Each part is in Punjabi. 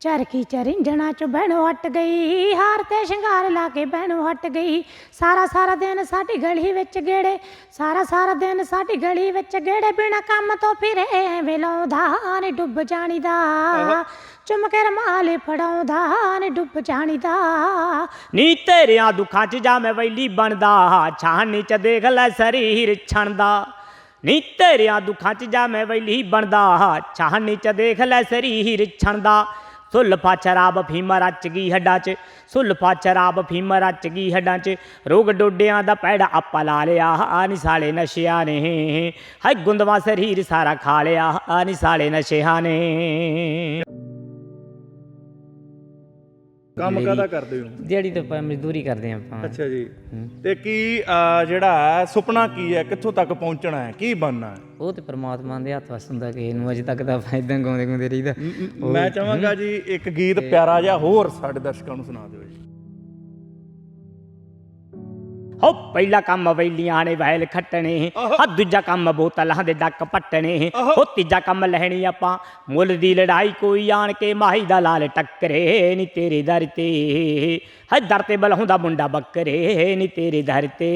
ਚਰਖੀ ਚਰਿੰਜਣਾ ਚ ਬਹਿਣੋ ਹਟ ਗਈ ਹਾਰ ਤੇ ਸ਼ਿੰਗਾਰ ਲਾ ਕੇ ਬਹਿਣੋ ਹਟ ਗਈ। ਸਾਰਾ ਸਾਰਾ ਦਿਨ ਸਾਡੀ ਗਲੀ ਵਿੱਚ ਗੇੜੇ ਸਾਰਾ ਸਾਰਾ ਦਿਨ ਸਾਡੀ ਗਲੀ ਵਿੱਚ ਗੇੜੇ ਬਿਨਾ ਕੰਮ ਤੋਂ ਫਿਰੇ ਐਵੇਂ ਲਾਉਂਦਾ ਨੇ ਡੁੱਬ ਜਾਣੀਦਾ। ਚੁੰਮ ਕੇ ਰਮਾਲੇ ਫੜਾਉਂਦਾ ਨੇ ਡੁੱਬ ਜਾਣੀਦਾ। ਨੀ ਤੇਰਿਆਂ ਦੁੱਖਾਂ 'ਚ ਜਾ ਮੈਂ ਵੈਲੀ ਬਣਦਾ ਛਾਹਣੀ 'ਚ ਦੇਖ ਲੈ ਸਰੀਰ ਛਣਦਾ। ਨੀ ਤੇਰਿਆਂ ਦੁੱਖਾਂ 'ਚ ਜਾ ਮੈਂ ਵੈਲੀ ਬਣਦਾ ਛਾਹਣੀ 'ਚ ਦੇਖ ਲੈ ਸਰੀਰ ਛਣਦਾ। ਸੁਲਫਾ ਸ਼ਰਾਬ ਫੀਮ ਰਚ ਗਈ ਹੱਡਾਂ 'ਚ ਸੁਲਫਾ ਸ਼ਰਾਬ ਫੀਮ ਰਚ ਗਈ ਹੱਡਾਂ 'ਚ। ਰੋਗ ਡੋਡਿਆਂ ਦਾ ਪੈੜਾ ਆਪਾ ਲਾ ਲਿਆ ਆ ਨੀ ਸਾਲੇ ਨਸ਼ਿਆਂ ਨੇ। ਹਾਏ ਗੁੰਦਵਾ ਸਰੀਰ ਸਾਰਾ ਖਾ ਲਿਆ ਆ ਨੀ ਸਾਲੇ ਨਸ਼ਿਆਂ ਨੇ। ਕੰਮ ਕਾਹਦਾ ਕਰਦੇ ਹੋ? ਦਿਹਾੜੀ ਤੇ ਆਪਾਂ ਮਜ਼ਦੂਰੀ ਕਰਦੇ ਆਪਾਂ। ਅੱਛਾ ਜੀ। ਤੇ ਕੀ ਜਿਹੜਾ ਸੁਪਨਾ ਕੀ ਹੈ? ਕਿੱਥੋਂ ਤੱਕ ਪਹੁੰਚਣਾ ਹੈ? ਕੀ ਬਣਨਾ ਹੈ? ਉਹ ਤੇ ਪ੍ਰਮਾਤਮਾ ਦੇ ਹੱਥ ਵਸ ਹੁੰਦਾ ਕਿ ਇਹਨੂੰ ਅਜੇ ਤੱਕ ਤਾਂ ਆਪਾਂ ਇਦਾਂ ਗਾਉਂਦੇ ਗਾਉਂਦੇ ਰਹੀਦਾ। ਮੈਂ ਚਾਹਾਂਗਾ ਜੀ ਇੱਕ ਗੀਤ ਪਿਆਰਾ ਜਿਹਾ ਹੋਰ ਸਾਡੇ ਦਰਸ਼ਕਾਂ ਨੂੰ ਸੁਣਾ ਦਿਓ ਜੀ। ਹੋ ਪਹਿਲਾ ਕੰਮ ਵੈਲੀਆਂ ਨੇ ਵੈਲ ਖੱਟਣੇ ਆ ਦੂਜਾ ਕੰਮ ਬੋਤਲਾਂ ਦੇ ਡੱਕ ਪੱਟਣੇ ਹੋ ਤੀਜਾ ਕੰਮ ਲੈਣੀ ਆਪਾਂ ਮੁੱਲ ਦੀ ਲੜਾਈ ਕੋਈ ਆਣ ਕੇ ਮਾਹੀ ਦਾ ਲਾਲ ਟੱਕਰੇ ਨੀ ਤੇਰੇ ਦਰ ਤੇ। ਹੈ ਦਰ ਤੇ ਬਲਹੁੰਦਾ ਮੁੰਡਾ ਬੱਕਰੇ ਨੀ ਤੇਰੇ ਦਰ ਤੇ।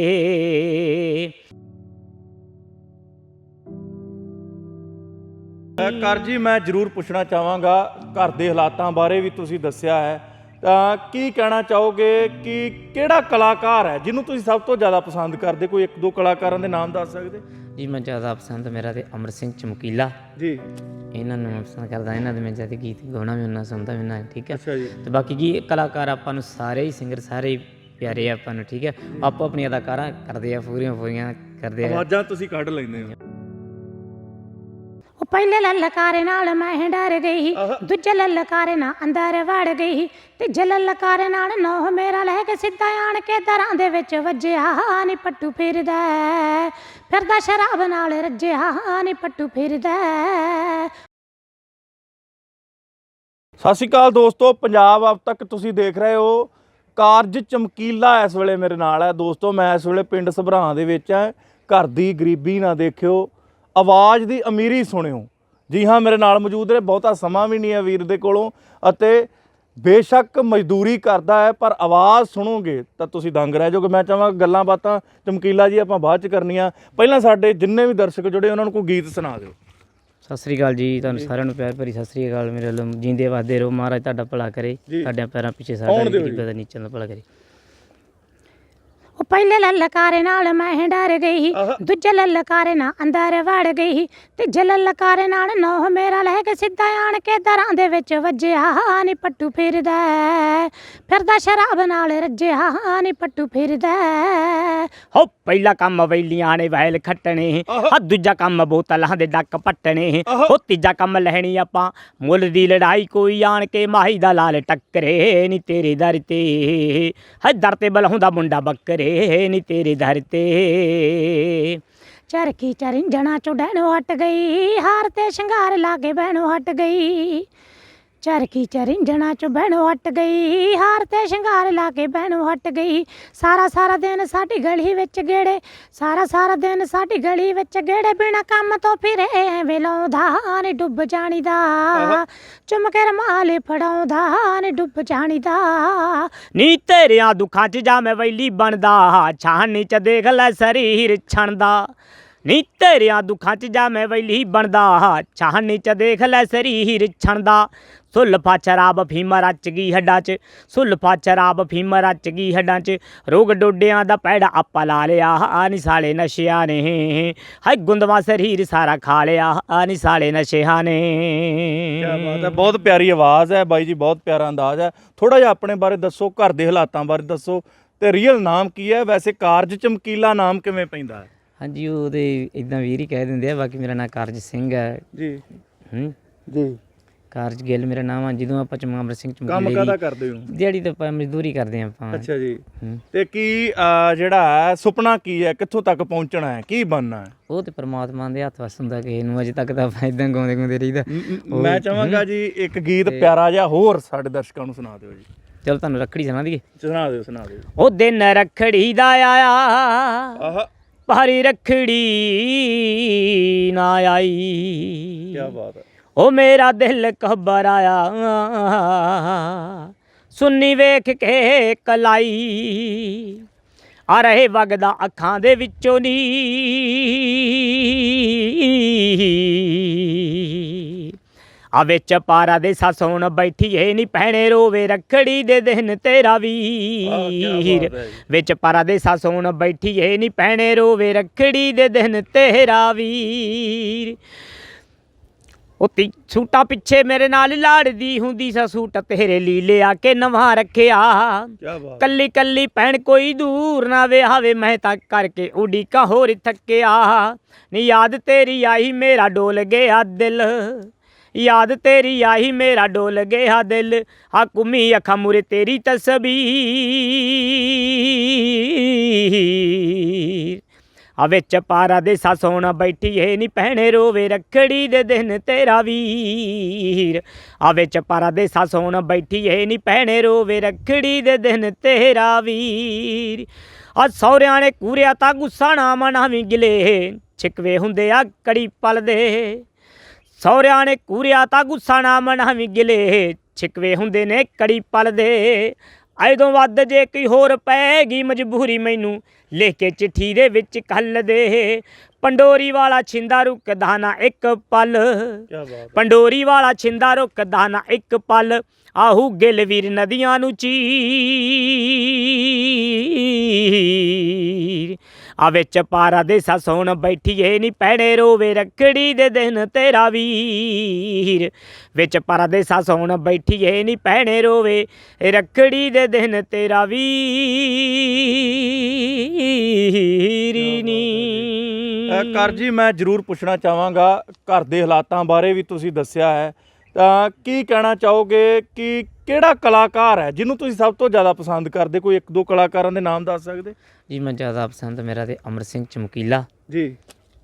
ਕਰ ਜੀ ਮੈਂ ਜ਼ਰੂਰ ਪੁੱਛਣਾ ਚਾਹਾਂਗਾ ਘਰ ਦੇ ਹਾਲਾਤਾਂ ਬਾਰੇ ਵੀ ਤੁਸੀਂ ਦੱਸਿਆ ਹੈ। ਤਾਂ ਕੀ ਕਹਿਣਾ ਚਾਹੋਗੇ ਕਿ ਕਿਹੜਾ ਕਲਾਕਾਰ ਹੈ ਜਿਹਨੂੰ ਤੁਸੀਂ ਸਭ ਤੋਂ ਜ਼ਿਆਦਾ ਪਸੰਦ ਕਰਦੇ? ਕੋਈ ਇੱਕ ਦੋ ਕਲਾਕਾਰਾਂ ਦੇ ਨਾਮ ਦੱਸ ਸਕਦੇ? ਜੀ ਮੈਂ ਜ਼ਿਆਦਾ ਪਸੰਦ ਮੇਰਾ ਤੇ ਅਮਰ ਸਿੰਘ ਚਮਕੀਲਾ। ਜੀ। ਇਹਨਾਂ ਨੂੰ ਮੈਂ ਪਸੰਦ ਕਰਦਾ ਇਹਨਾਂ ਦੇ ਮੈਂ ਜ਼ਿਆਦਾ ਗੀਤ ਗਾਉਣਾ ਵੀ ਉਹਨਾਂ ਸੁਣਦਾ ਵੀ ਉਹਨਾਂ ਠੀਕ ਹੈ? ਅੱਛਾ ਜੀ। ਤੇ ਬਾਕੀ ਕੀ ਕਲਾਕਾਰ ਆਪਾਂ ਨੂੰ ਸਾਰੇ ਹੀ ਸਿੰਗਰ ਸਾਰੇ ਹੀ ਪਿਆਰੇ ਆ ਆਪਾਂ ਨੂੰ ਠੀਕ ਹੈ? ਆਪੋ ਆਪਣੀ ਅਦਾਕਾਰਾਂ ਕਰਦੇ ਆ ਪੂਰੀਆਂ ਪੂਰੀਆਂ ਕਰਦੇ ਆ। ਆਵਾਜ਼ਾਂ ਤੁਸੀਂ ਕੱਢ ਲੈਂਦੇ ਹੋ। ਉਹ ਪਹਿਲੇ ਲਲਕਾਰੇ ਨਾਲ ਮੈਂ ਡਰ ਗਈ। ਦੂਜੇ ਲਲਕਾਰੇ ਨਾਲ ਅੰਦਰ ਵੜ ਗਈ। ਤੇ ਜੇ ਲਲਕਾਰੇ ਨਾਲ ਨੋਹ ਮੇਰਾ ਲੈ ਕੇ ਸਿੱਧਾ ਆਣ ਕੇ ਦਰਾਂ ਦੇ ਵਿੱਚ ਵੱਜਿਆ। ਨੀ ਪੱਟੂ ਫਿਰਦਾ। ਫਿਰਦਾ ਸ਼ਰਾਬ ਨਾਲ ਰੱਜਿਆ। ਨੀ ਪੱਟੂ ਫਿਰਦਾ। ਸਤਿ ਸ਼੍ਰੀ ਅਕਾਲ ਦੋਸਤੋ ਪੰਜਾਬ ਅਬ ਤੱਕ ਤੁਸੀਂ ਦੇਖ ਰਹੇ ਹੋ। ਕਾਰਜ ਚਮਕੀਲਾ ਇਸ ਵੇਲੇ ਮੇਰੇ ਨਾਲ ਹੈ। ਦੋਸਤੋ ਮੈਂ ਇਸ ਵੇਲੇ ਪਿੰਡ ਸਭਰਾਂ ਦੇ ਵਿੱਚ ਹਾਂ। ਘਰ ਦੀ ਗਰੀਬੀ ਨਾ ਦੇਖਿਓ। ਆਵਾਜ਼ ਦੀ ਅਮੀਰੀ ਸੁਣਿਓ। ਜੀ ਹਾਂ ਮੇਰੇ ਨਾਲ ਮੌਜੂਦ ਨੇ ਬਹੁਤਾ ਸਮਾਂ ਵੀ ਨਹੀਂ ਹੈ ਵੀਰ ਦੇ ਕੋਲੋਂ ਅਤੇ ਬੇਸ਼ੱਕ ਮਜ਼ਦੂਰੀ ਕਰਦਾ ਹੈ ਪਰ ਆਵਾਜ਼ ਸੁਣੋਗੇ ਤਾਂ ਤੁਸੀਂ ਦੰਗ ਰਹਿ ਜਾਓਗੇ। ਮੈਂ ਚਾਹਾਂਗਾ ਗੱਲਾਂ ਬਾਤਾਂ ਚਮਕੀਲਾ ਜੀ ਆਪਾਂ ਬਾਅਦ ਚ ਕਰਨੀਆਂ। ਪਹਿਲਾਂ ਸਾਡੇ ਜਿੰਨੇ ਵੀ ਦਰਸ਼ਕ ਜੁੜੇ ਉਹਨਾਂ ਨੂੰ ਕੋਈ ਗੀਤ ਸੁਣਾ ਦਿਓ। ਸਤਿ ਸ੍ਰੀ ਅਕਾਲ ਜੀ ਤੁਹਾਨੂੰ ਸਾਰਿਆਂ ਨੂੰ ਪਿਆਰ ਭਰੀ ਸਤਿ ਸ੍ਰੀ ਅਕਾਲ। ਮੇਰੇ ਵੱਲੋਂ ਜਿੰਦੇ ਵਾਦੇ ਰਹੋ। ਮਹਾਰਾਜ ਤੁਹਾਡਾ ਭਲਾ ਕਰੇ। ਤੁਹਾਡੇ ਪੈਰਾਂ ਪਿੱਛੇ ਸਾਡਾ ਦਾ ਨੀਚੇ ਦਾ ਭਲਾ ਕਰੇ। ਉਹ ਪਹਿਲੇ ਲਲਕਾਰੇ ਨਾਲ ਮੈਂ ਡਰ ਗਈ ਦੂਜੇ ਲਲਕਾਰੇ ਨਾਲ ਅੰਦਰ ਵੜ ਗਈ ਤੇ ਜੇ ਲਲਕਾਰੇ ਨਾਲ ਨੋਹ ਮੇਰਾ ਲੈ ਕੇ ਸਿੱਧਾ ਆਣ ਕੇ ਦਰਾਂ ਦੇ ਵਿੱਚ ਵੱਜਿਆ ਨੀ ਪੱਟੂ ਫਿਰਦਾ। ਫਿਰਦਾ ਸ਼ਰਾਬ ਨਾਲ ਰੱਜਿਆ ਨੀ ਪੱਟੂ ਫਿਰਦਾ ਹੈ। ਹੋ ਪਹਿਲਾ ਕੰਮ ਵੈਲੀਆਂ ਨੇ ਵੈਲ ਖੱਟਣੇ ਆ ਦੂਜਾ ਕੰਮ ਬੋਤਲਾਂ ਦੇ ਡੱਕ ਪੱਟਣੇ ਹੋ ਤੀਜਾ ਕੰਮ ਲੈਣੀ ਆਪਾਂ ਮੁੱਲ ਦੀ ਲੜਾਈ ਕੋਈ ਆਣ ਕੇ ਮਾਹੀ ਦਾ ਲਾਲ ਟੱਕਰੇ ਨੀ ਤੇਰੇ ਦਰ ਤੇ ਹੈ ਦਰ ਤੇ ਬਲਹੁੰਦਾ ਮੁੰਡਾ ਬੱਕਰੇ ਨੀ ਤੇਰੇ ਦਰ ਤੇ। ਚਰਖੀ ਚਰਿੰਜਣਾ ਚੋਂ ਹਟ ਗਈ, ਹਾਰ ਤੇ ਸ਼ਿੰਗਾਰ ਲਾ ਕੇ ਬਹਿਣੋ ਹਟ ਗਈ। ਚਰਖੀ ਚਰਿੰਜਣਾ ਚੋਂ ਬਹਿਣੋ ਹਟ ਗਈ ਹਾਰ ਤੇ ਸ਼ਿੰਗਾਰ ਲਾ ਕੇ ਬਹਿਣੋ ਹਟ ਗਈ। ਸਾਰਾ ਸਾਰਾ ਦਿਨ ਸਾਡੀ ਗਲੀ ਵਿੱਚ ਗੇੜੇ ਸਾਰਾ ਸਾਰਾ ਦਿਨ ਸਾਡੀ ਗਲੀ ਵਿੱਚ ਗੇੜੇ ਬਿਨਾ ਕੰਮ ਤੋਂ ਫਿਰੇ ਐਵੇਂ ਲਾਉਂਦਾ ਨੇ ਡੁੱਬ ਜਾਣੀਦਾ। ਚੁੰਮ ਕੇ ਰਮਾਲੇ ਫੜਾਉਂਦਾ ਨੇ ਡੁੱਬ ਜਾਣੀਦਾ। ਨੀ ਤੇਰਿਆਂ ਦੁੱਖਾਂ 'ਚ ਜਾ ਮੈਂ ਵੈਲੀ ਬਣਦਾ ਛਾਹਣੀ 'ਚ ਦੇਖ ਲੈ ਸਰੀਰ ਛਣਦਾ। ਨੀ ਤੇਰਿਆਂ ਦੁੱਖਾਂ 'ਚ ਜਾ ਮੈਂ ਵੈਲੀ ਬਣਦਾ। ਛਾਹਣੀ 'ਚ ਦੇਖ ਲੈ ਸਰੀਰ ਛਣਦਾ। ਸੁਲਫਾ ਸ਼ਰਾਬ ਫੀਮ ਰਚ ਗਈ ਹੱਡਾਂ 'ਚ। ਸੁਲਫਾ ਸ਼ਰਾਬ ਫੀਮ ਰਚ ਗਈ ਹੱਡਾਂ 'ਚ। ਰੋਗ ਡੋਡਿਆਂ ਦਾ ਪੈੜਾ ਆਪਾ ਲਾ ਲਿਆ। ਆ ਨੀ ਸਾਲੇ ਨਸ਼ਿਆਂ ਨੇ। ਹਾਏ ਗੁੰਦਵਾ ਸਰੀਰ ਸਾਰਾ ਖਾ ਲਿਆ। ਆ ਨੀ ਸਾਲੇ ਨਸ਼ਿਆਂ ਨੇ। ਕੀ ਬਾਤ ਹੈ, ਬਹੁਤ ਪਿਆਰੀ ਆਵਾਜ਼ ਹੈ ਬਾਈ ਜੀ, ਬਹੁਤ ਪਿਆਰਾ ਅੰਦਾਜ਼ ਹੈ। ਥੋੜਾ ਜਿਹਾ ਆਪਣੇ ਬਾਰੇ ਦੱਸੋ, ਘਰ ਦੇ ਹਾਲਾਤਾਂ ਬਾਰੇ ਦੱਸੋ। ਤੇ ਰੀਅਲ ਨਾਮ ਕੀ ਹੈ? ਵੈਸੇ ਕਾਰਜ ਚਮਕੀਲਾ ਨਾਮ ਕਿਵੇਂ ਪੈਂਦਾ ਹੈ? ਹਾਂਜੀ ਉਹਦੇ ਇਦਾਂ ਵੀਰ ਹੀ ਕਹਿ ਦਿੰਦੇ ਆ ਬਾਕੀ ਮੇਰਾ ਨਾਮ ਕਾਰਜ ਸਿੰਘ ਹੈ। ਜੀ। ਹੂੰ? ਜੀ। ਕਾਰਜ ਗਿੱਲ ਮੇਰਾ ਨਾਮ ਆ ਜਦੋਂ ਆਪਾਂ ਚਮਾਮਰ ਸਿੰਘ ਕੰਮ ਚਮਕੀਲੇ ਕਾਹਦਾ ਦੀ ਕਰਦੇ ਹੋ? ਦਿਹਾੜੀ ਤੇ ਆਪਾਂ ਮਜ਼ਦੂਰੀ ਕਰਦੇ ਹਾਂ ਆਪਾਂ। ਅੱਛਾ ਜੀ। ਹੂੰ। ਤੇ ਕੀ ਅਹ, ਜਿਹੜਾ ਹੈ ਸੁਪਨਾ ਕੀ ਹੈ? ਕਿੱਥੋਂ ਤੱਕ ਪਹੁੰਚਣਾ ਹੈ? ਕੀ ਬਣਨਾ ਹੈ? ਉਹ ਤੇ ਪ੍ਰਮਾਤਮਾ ਦੇ ਹੱਥ ਵਸ ਹੁੰਦਾ ਕਿ ਇਹਨੂੰ ਅਜੇ ਤੱਕ ਤਾਂ ਆਪਾਂ ਇਦਾਂ ਗਾਉਂਦੇ ਗਾਉਂਦੇ ਰਹੀਦਾ। ਮੈਂ ਚਾਹਾਂਗਾ ਜੀ ਇੱਕ ਗੀਤ ਪਿਆਰਾ ਜਿਹਾ ਹੋਰ ਸਾਡੇ ਦਰਸ਼ਕਾਂ ਨੂੰ ਸੁਣਾ ਦਿਓ ਜੀ। ਚਲ ਤੁਹਾਨੂੰ ਰੱਖੜੀ ਸੁਣਾ ਦਈਏ। ਸੁਣਾ ਦਿਓ ਸੁਣਾ ਦਿਓ। ਉਹ ਦਿਨ ਰਖੜੀ ਦਾ ਆਇਆ। ਆਹ। ਭਾਰੀ ਰਖੜੀ ਨਾ ਆਈ। ਕੀ ਬਾਤ ਹੈ। ਓ ਮੇਰਾ ਦਿਲ ਘਬਰਾਇਆ ਸੁੰਨੀ ਵੇਖ ਕੇ ਕਲਾਈ। ਆ ਰਹੇ ਵਗਦਾ ਅੱਖਾਂ ਦੇ ਵਿੱਚੋਂ ਨੀ। ਆ ਵਿੱਚ ਪਾਰਾ ਦੇ ਸਸੋਣ ਬੈਠੀਏ ਨੀ ਭੈਣੇ ਰੋਵੇ ਰੱਖੜੀ ਦੇ ਦਿਨ ਤੇਰਾ ਵੀਰ ਵਿੱਚ ਪਾਰਾ ਦੇ ਸਸੋਣ ਬੈਠੀਏ ਨੀ ਭੈਣੇ ਰੋਵੇ ਰੱਖੜੀ ਦੇ ਦਿਨ ਤੇਰਾ ਵੀਰ ਉਹ ਤੀ ਸੂਟਾ ਪਿੱਛੇ ਮੇਰੇ ਨਾਲ ਲਾੜਦੀ ਹੁੰਦੀ ਸਾ ਸੂਟ ਤੇਰੇ ਲਈ ਲਿਆ ਕੇ ਨਵਾਂ ਰੱਖਿਆ। ਕੱਲੀ ਕੱਲੀ ਭੈਣ ਕੋਈ ਦੂਰ ਨਾ ਵਿਆਵੇ ਮੈਂ ਤਾਂ ਕਰਕੇ ਉਡੀਕਾਂ ਹੋਰ ਥੱਕਿਆ। ਨੀ ਯਾਦ ਤੇਰੀ ਆਈ ਮੇਰਾ ਡੋਲ ਗਿਆ ਦਿਲ। ਯਾਦ ਤੇਰੀ ਆਈ ਮੇਰਾ ਡੋਲ ਗਿਆ ਦਿਲ। ਆ ਕੁਮੀ ਅੱਖਾਂ ਮੂਰੇ ਤੇਰੀ ਤਸਵੀਰ। ਆ ਵਿੱਚ ਪਾਰਾ ਦੇ ਸਸੋਣਾ ਬੈਠੀਏ ਨੀ ਭੈਣੇ, ਰੋਵੇ ਰੱਖੜੀ ਦੇ ਦਿਨ ਤੇਰਾ ਵੀਰ। ਆ ਵਿੱਚ ਪਾਰਾ ਦੇ ਸਸੋਣਾ ਬੈਠੀਏ ਨੀ ਭੈਣੇ, ਰੋਵੇ ਰੱਖੜੀ ਦੇ ਦਿਨ ਤੇਰਾ ਵੀਰ। ਆ ਸਹੁਰਿਆਂ ਨੇ ਕੂਰਿਆ ਤਾਂ ਗੁੱਸਾ ਨਾ ਮਨਾਵੀਂ ਗਿਲੇ। ਛਿਕਵੇ ਹੁੰਦੇ ਆ ਕੜੀ ਪਲਦੇ ਸਹੁਰਿਆਂ ਨੇ ਕੂਰਿਆ ਤਾਂ ਗੁੱਸਾ ਨਾ ਮਨਾਵੀਂ ਗਿਲੇ। ਛਿਕਵੇ ਹੁੰਦੇ ਨੇ ਕੜੀ ਪਲ ਦੇ। ਐਦੋਂ ਵੱਧ ਜੇ ਕੋਈ ਹੋਰ ਪੈਗੀ ਮਜਬੂਰੀ ਮੈਨੂੰ ਲਿਖ ਕੇ ਚਿੱਠੀ ਦੇ ਵਿੱਚ ਕੱਲ ਦੇ। ਪੰਡੋਰੀ ਵਾਲਾ ਛਿੰਦਾ ਰੁਕਦਾ ਨਾ ਇੱਕ ਪਲ। ਕੀ ਬਾਤ ਪੰਡੋਰੀ ਵਾਲਾ ਛਿੰਦਾ ਰੁਕਦਾ ਨਾ ਇੱਕ ਪਲ। ਆਹੂ ਗਿਲ ਵੀਰ ਨਦੀਆਂ ਨੂੰ ਚੀਰ ਆ ਵਿੱਚ ਪਾਰਾ ਦੇ ਸਸੋਣ ਬੈਠੀਏ ਨੀ ਪੈਣੇ ਰੋਵੇ ਰੱਖੜੀ ਦੇ ਦਿਨ ਤੇਰਾ ਵੀਰ। ਵਿੱਚ ਪਾਰਾ ਦੇ ਸਸੋਣ ਬੈਠੀਏ ਨੀ ਪੈਣੇ ਰੋਵੇ ਰੱਖੜੀ ਦੇ ਦਿਨ ਤੇਰਾ ਵੀਰ ਨੀ। ਕਰ ਜੀ ਮੈਂ ਜ਼ਰੂਰ ਪੁੱਛਣਾ ਚਾਹਾਂਗਾ ਘਰ ਦੇ ਹਾਲਾਤਾਂ ਬਾਰੇ ਵੀ ਤੁਸੀਂ ਦੱਸਿਆ ਹੈ। ਤਾਂ ਕੀ ਕਹਿਣਾ ਚਾਹੋਗੇ? ਕਿ ਕਿਹੜਾ ਕਲਾਕਾਰ ਹੈ ਜਿਹਨੂੰ ਤੁਸੀਂ ਸਭ ਤੋਂ ਜ਼ਿਆਦਾ ਪਸੰਦ ਕਰਦੇ? ਕੋਈ ਇੱਕ ਦੋ ਕਲਾਕਾਰਾਂ ਦੇ ਨਾਮ ਦੱਸ ਸਕਦੇ? ਜੀ ਮੈਂ ਜ਼ਿਆਦਾ ਪਸੰਦ ਮੇਰਾ ਤੇ ਅਮਰ ਸਿੰਘ ਚਮਕੀਲਾ। ਜੀ।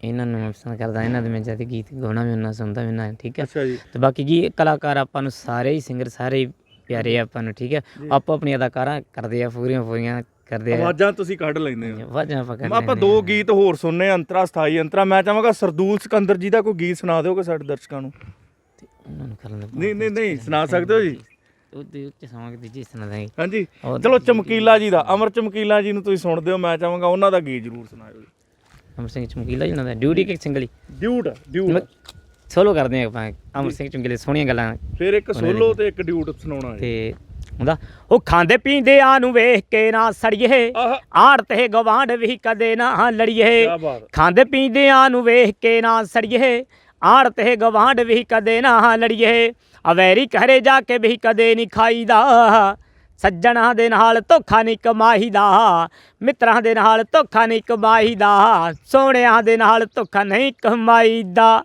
ਇਹਨਾਂ ਨੂੰ ਮੈਂ ਪਸੰਦ ਕਰਦਾ ਇਹਨਾਂ ਦੇ ਮੈਂ ਜ਼ਿਆਦਾ ਗੀਤ ਗਾਉਣਾ ਵੀ ਉਹਨਾਂ ਸੁਣਦਾ ਵੀ ਉਹਨਾਂ ਠੀਕ ਹੈ? ਅੱਛਾ ਜੀ। ਤੇ ਬਾਕੀ ਜੀ ਕਲਾਕਾਰ ਆਪਾਂ ਨੂੰ ਸਾਰੇ ਹੀ ਸਿੰਗਰ ਸਾਰੇ ਹੀ ਪਿਆਰੇ ਆ ਆਪਾਂ ਨੂੰ ਠੀਕ ਹੈ? ਆਪੋ ਆਪਣੀ ਅਦਾਕਾਰਾਂ ਕਰਦੇ ਆ ਪੂਰੀਆਂ ਪੂਰੀਆਂ ਕਰਦੇ ਆ। ਆਵਾਜ਼ਾਂ ਤੁਸੀਂ ਕੱਢ ਲੈਂਦੇ ਹੋ। ਵਾਜਾਂ ਆਪਾਂ ਕਰ ਆਪਾਂ ਦੋ। ਗੀਤ ਹੋਰ ਸੁਣਨੇ ਅੰਤਰਾ ਸਥਾਈ ਅੰਤਰਾ। ਮੈਂ ਚਾਹਾਂਗਾ ਸਰਦੂਲ ਸਿਕੰਦਰ ਜੀ ਦਾ ਕੋਈ ਗੀਤ ਸੁਣਾ ਦਿਓਗੇ ਸਾਡੇ ਦਰਸ਼ਕਾਂ ਨੂੰ। ਉਹਨਾਂ ਨੂੰ ਕਰਨ ਨਹੀਂ ਨਹੀਂ ਨਹੀਂ ਸੁਣਾ ਸਕਦੇ ਹੋ ਜੀ? ਉਹਦੇ ਉੱਤੇ ਸਮਾਂ ਦੀ ਜੀ ਸੁਣਾ ਦਾਂਗੇ ਹਾਂਜੀ। ਹੋਰ ਚਲੋ ਚਮਕੀਲਾ ਜੀ ਦਾ ਅਮਰ ਚਮਕੀਲਾ ਜੀ ਨੂੰ ਤੁਸੀਂ ਸੁਣਦੇ ਹੋ ਮੈਂ ਚਾਹਾਂਗਾ ਉਹਨਾਂ ਦਾ ਗੀਤ ਜ਼ਰੂਰ ਸੁਣਾਇਓ ਜੀ। ਅਮਰ ਸਿੰਘ ਚਮਕੀਲਾ ਜੀ ਉਹਨਾਂ ਦਾ ਡਿਊਟੀ ਕਿ ਸਿੰਗਲੀ ਡਿਊਟ ਡਿਊਟ। ਸੋਲੋ ਕਰਦੇ ਆ ਆਪਾਂ ਅਮਰ ਸਿੰਘ ਚਮਕੀਲੇ ਸੋਹਣੀਆਂ ਗੱਲਾਂ ਫਿਰ ਇੱਕ ਸੋਲੋ ਤੇ ਇੱਕ ਡਿਊਟ ਸੁਣਾਉਣਾ ਹੈ ਤੇ ਹੁੰਦਾ ਉਹ ਖਾਂਦੇ ਪੀਂਦੇ ਆ ਨੂੰ ਵੇਖ ਕੇ ਨਾ ਸੜੀਏ ਆੜ ਤੇ ਗਵਾਂਢ ਵੀ ਕਦੇ ਨਾ ਲੜੀਏ। ਖਾਂਦੇ ਪੀਂਦਿਆਂ ਨੂੰ ਵੇਖ ਕੇ ਨਾ ਸੜੀਏ ਆੜ ਤੇ ਗਵਾਂਢ ਵੀ ਕਦੇ ਨਾ ਲੜੀਏ। ਅਵੈਰੀ ਘਰੇ ਜਾ ਕੇ ਵੀ ਕਦੇ ਨਹੀਂ ਖਾਈਦਾ। ਸੱਜਣਾ ਦੇ ਨਾਲ ਧੋਖਾ ਨਹੀਂ ਕਮਾਈਦਾ। ਮਿੱਤਰਾਂ ਦੇ ਨਾਲ ਧੋਖਾ ਨਹੀਂ ਕਮਾਈਦਾ। ਸੋਹਣਿਆਂ ਦੇ ਨਾਲ ਧੋਖਾ ਨਹੀਂ ਕਮਾਈਦਾ।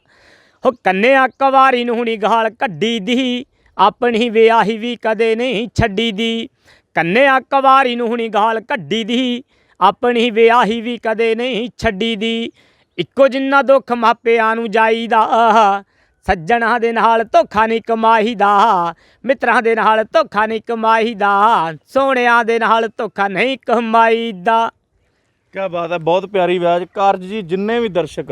ਹੋ ਕੰਨਿਆ ਕਵਾਰੀ ਨੂੰ ਹੁਣੀ ਗਾਲ ਕੱਢੀ ਦੀ ਆਪਣੀ ਵਿਆਹੀ ਵੀ ਕਦੇ ਨਹੀਂ ਛੱਡੀ ਦੀ ਕੰਨਿਆ ਕਵਾਰੀ ਨੂੰ ਹੁਣੀ ਗਾਲ ਕੱਢੀ ਦੀ ਆਪਣੀ ਵਿਆਹੀ ਵੀ ਕਦੇ ਨਹੀਂ ਛੱਡੀ ਦੀ ਇੱਕੋ ਜਿੰਨਾ ਦੁੱਖ ਮਾਪਿਆਂ ਨੂੰ ਜਾਈਦਾ। ਸੱਜਣਾ ਦੇ ਨਾਲ ਧੋਖਾ ਨਹੀਂ ਕਮਾਈਦਾ ਮਿੱਤਰਾਂ ਦੇ ਨਾਲ ਧੋਖਾ ਨਹੀਂ ਕਮਾਈਦਾ ਸੋਹਣਿਆਂ ਦੇ ਨਾਲ ਧੋਖਾ ਨਹੀਂ ਕਮਾਈਦਾ ਕੀ ਬਾਤ ਹੈ ਬਹੁਤ ਪਿਆਰੀ ਆਵਾਜ਼। ਕਾਰਜ ਜੀ ਜਿੰਨੇ ਵੀ ਦਰਸ਼ਕ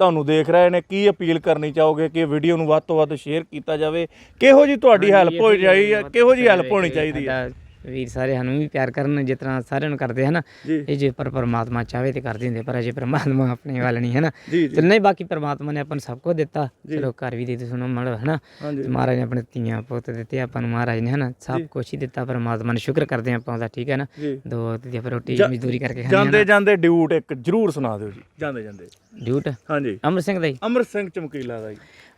ਤੁਹਾਨੂੰ ਦੇਖ ਰਹੇ ਨੇ ਕੀ ਅਪੀਲ ਕਰਨੀ ਚਾਹੋਗੇ ਕਿ ਵੀਡੀਓ ਨੂੰ ਵੱਧ ਤੋਂ ਵੱਧ ਸ਼ੇਅਰ ਕੀਤਾ ਜਾਵੇ? ਕਿਹੋ ਜੀ ਤੁਹਾਡੀ ਹੈਲਪ ਹੋਣੀ ਚਾਹੀਦੀ ਹੈ ਕਿਹੋ ਜੀ ਹੈਲਪ ਹੋਣੀ ਚਾਹੀਦੀ ਹੈ? ਵੀਰ ਸਾਰੇ ਸਾਨੂੰ ਵੀ ਪਿਆਰ ਕਰਨ ਜਿਸ ਤਰ੍ਹਾਂ ਸਾਰਿਆਂ ਨੂੰ ਕਰਦੇ ਹਨ? ਜੀ। ਇਹ ਜੇ ਪਰ ਪਰਮਾਤਮਾ ਚਾਹੇ ਤੇ ਕਰ ਦਿੰਦੇ ਪਰ ਅਜੇ ਪਰਮਾਤਮਾ ਆਪਣੇ ਵੱਲ ਨਹੀਂ ਹੈ ਨਾ ਜੀ। ਤੇ ਜੀ ਨਹੀਂ ਬਾਕੀ ਪਰਮਾਤਮਾ ਨੇ ਆਪਾਂ ਨੂੰ ਸਭ ਕੁਝ ਦਿੱਤਾ। ਜੀ। ਚਲੋ ਘਰ ਵੀ ਦੇ ਦਿੱਤੇ ਸੁਣੋ ਮੜ ਹੈ ਨਾ ਮਹਾਰਾਜ ਨੇ ਆਪਣੇ ਧੀਆਂ ਪੁੱਤ ਦਿੱਤੇ ਆਪਾਂ ਨੂੰ ਮਹਾਰਾਜ ਨੇ ਹੈ ਨਾ ਸਭ ਜੀ। ਕੁਝ ਹੀ ਦਿੱਤਾ ਪਰਮਾਤਮਾ ਨੂੰ ਸ਼ੁਕਰ ਕਰਦੇ ਆਪਾਂ ਉਹਦਾ ਠੀਕ ਹੈ ਨਾ? ਜੀ। ਦੋ ਤੇ ਫਿਰ ਰੋਟੀ ਜਾ- ਮਜ਼ਦੂਰੀ ਕਰਕੇ ਹਾਂ ਜਾਂਦੇ ਜਾਂਦੇ ਡਿਊਟ ਇੱਕ ਜ਼ਰੂਰ ਸੁਣਾ ਦਿਓ ਜੀ ਜਾਂਦੇ ਜਾਂਦੇ। ਡਿਊਟ? ਹਾਂਜੀ। ਅਮਰ ਸਿੰਘ ਦਾ ਹੀ? ਅਮਰ ਸਿੰਘ ਚਮਕੀਲਾ ਦਾ ਜੀ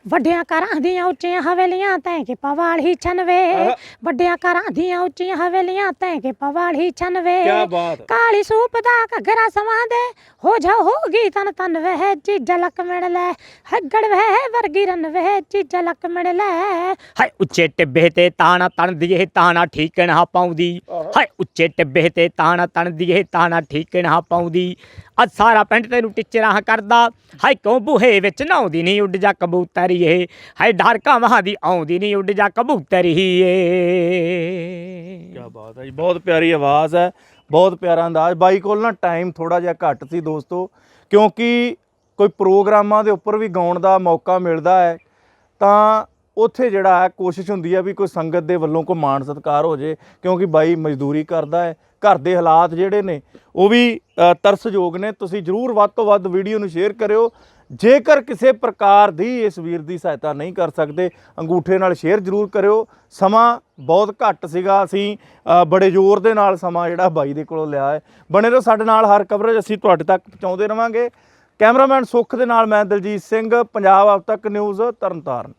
ਵੱਡਿਆਂ ਘਰਾਂ ਦੀਆਂ ਉੱਚੀਆਂ ਹਵੇਲੀਆਂ ਤੈਂ ਕਿ ਪਵਾਲੀ ਛਨਵੇ। ਆਹ। ਵੱਡਿਆਂ ਘਰਾਂ ਦੀਆਂ ਉੱਚੀਆਂ ਹਵੇਲੀਆਂ ਤੈਂ ਕਿ ਪਵਾਲੀ ਛਨਵੇ। ਕੀ ਬਾਤ। ਕਾਲੀ ਸੂਪ ਦਾ ਘਗਰਾ ਸਵਾਂਦੇ ਹੋ ਜਾ ਹੋਗੀ ਤਨ ਤਨ ਵਹਿ ਜੀ ਜਲਕ ਮਿਣ ਲੈ। ਹੱਗੜ ਵਹਿ ਵਰਗੀ ਰਨ ਵਹਿ ਜੀ ਜਲਕ ਮਿਣ ਲੈ। ਹਾਏ ਉੱਚੇ ਟਿੱਬੇ ਤੇ ਤਾਣਾ ਤਣ ਦੀਏ ਤਾਣਾ ਠੀਕਣਾ ਪਾਉਂਦੀ। ਹਾਏ ਉੱਚੇ ਟਿੱਬੇ ਤੇ ਤਾਣਾ ਤਣ ਦੀਏ ਤਾਣਾ ਠੀਕਣਾ ਪਾਉਂਦੀ। ਆ ਸਾਰਾ ਪਿੰਡ ਤੈਨੂੰ ਟਿਚਰਾਂ ਕਰਦਾ। ਹਾਏ ਕਿਉਂ ਬੂਹੇ ਵਿੱਚ ਨਾਉਂਦੀ ਨਹੀਂ ਉੱਡ ਜਾ ਕਬੂਤਰੀਏ ਹਾਏ, ਡਰ ਕਾਵਾਂ ਦੀ ਆਉਂਦੀ ਨਹੀਂ ਉੱਡ ਜਾ ਕਬੂਤਰੀਏ ਕੀ ਬਾਤ ਹੈ ਜੀ, ਬਹੁਤ ਪਿਆਰੀ ਆਵਾਜ਼ ਹੈ, ਬਹੁਤ ਪਿਆਰਾ ਅੰਦਾਜ਼। ਬਾਈ ਕੋਲ ਨਾ ਟਾਈਮ ਥੋੜਾ ਜਿਹਾ ਘੱਟ ਸੀ ਦੋਸਤੋ, ਕਿਉਂਕਿ ਕੋਈ ਪ੍ਰੋਗਰਾਮਾਂ ਦੇ ਉੱਪਰ ਵੀ ਗਾਉਣ ਦਾ ਮੌਕਾ ਮਿਲਦਾ ਹੈ, ਤਾਂ ਉੱਥੇ ਜਿਹੜਾ ਹੈ, ਕੋਸ਼ਿਸ਼ ਹੁੰਦੀ ਹੈ ਵੀ ਕੋਈ ਸੰਗਤ ਦੇ ਵੱਲੋਂ ਕੋਈ ਮਾਣ ਸਤਿਕਾਰ ਹੋ ਜੇ, ਕਿਉਂਕਿ ਬਾਈ ਮਜ਼ਦੂਰੀ ਕਰਦਾ ਹੈ, ਘਰ ਦੇ ਹਾਲਾਤ ਜਿਹੜੇ ਨੇ, ਉਹ ਵੀ ਤਰਸਯੋਗ ਨੇ। ਤੁਸੀਂ ਜਰੂਰ ਵੱਧ ਤੋਂ ਵੱਧ ਵੀਡੀਓ ਨੂੰ ਸ਼ੇਅਰ ਕਰਿਓ ਜੇਕਰ ਕਿਸੇ ਪ੍ਰਕਾਰ ਦੀ ਇਸ ਵੀਰ ਦੀ ਸਹਾਇਤਾ ਨਹੀਂ ਕਰ ਸਕਦੇ, ਅੰਗੂਠੇ ਨਾਲ ਸ਼ੇਅਰ ਜਰੂਰ ਕਰਿਓ। ਸਮਾਂ ਬਹੁਤ ਘੱਟ ਸੀਗਾ। ਅਸੀਂ ਬੜੇ ਜ਼ੋਰ ਦੇ ਨਾਲ ਸਮਾਂ ਜਿਹੜਾ ਬਾਈ ਦੇ ਕੋਲੋਂ ਲਿਆ ਹੈ। ਬਣੇ ਰਹੋ ਸਾਡੇ ਨਾਲ, ਹਰ ਕਵਰੇਜ ਅਸੀਂ ਤੁਹਾਡੇ ਤੱਕ ਪਹੁੰਚਾਉਂਦੇ ਰਵਾਂਗੇ। ਕੈਮਰਾਮੈਨ ਸੁੱਖ ਦੇ ਨਾਲ ਮੈਂ ਦਲਜੀਤ ਸਿੰਘ, ਪੰਜਾਬ ਅਬ ਤੱਕ ਨਿਊਜ਼, ਤਰਨਤਾਰਨ।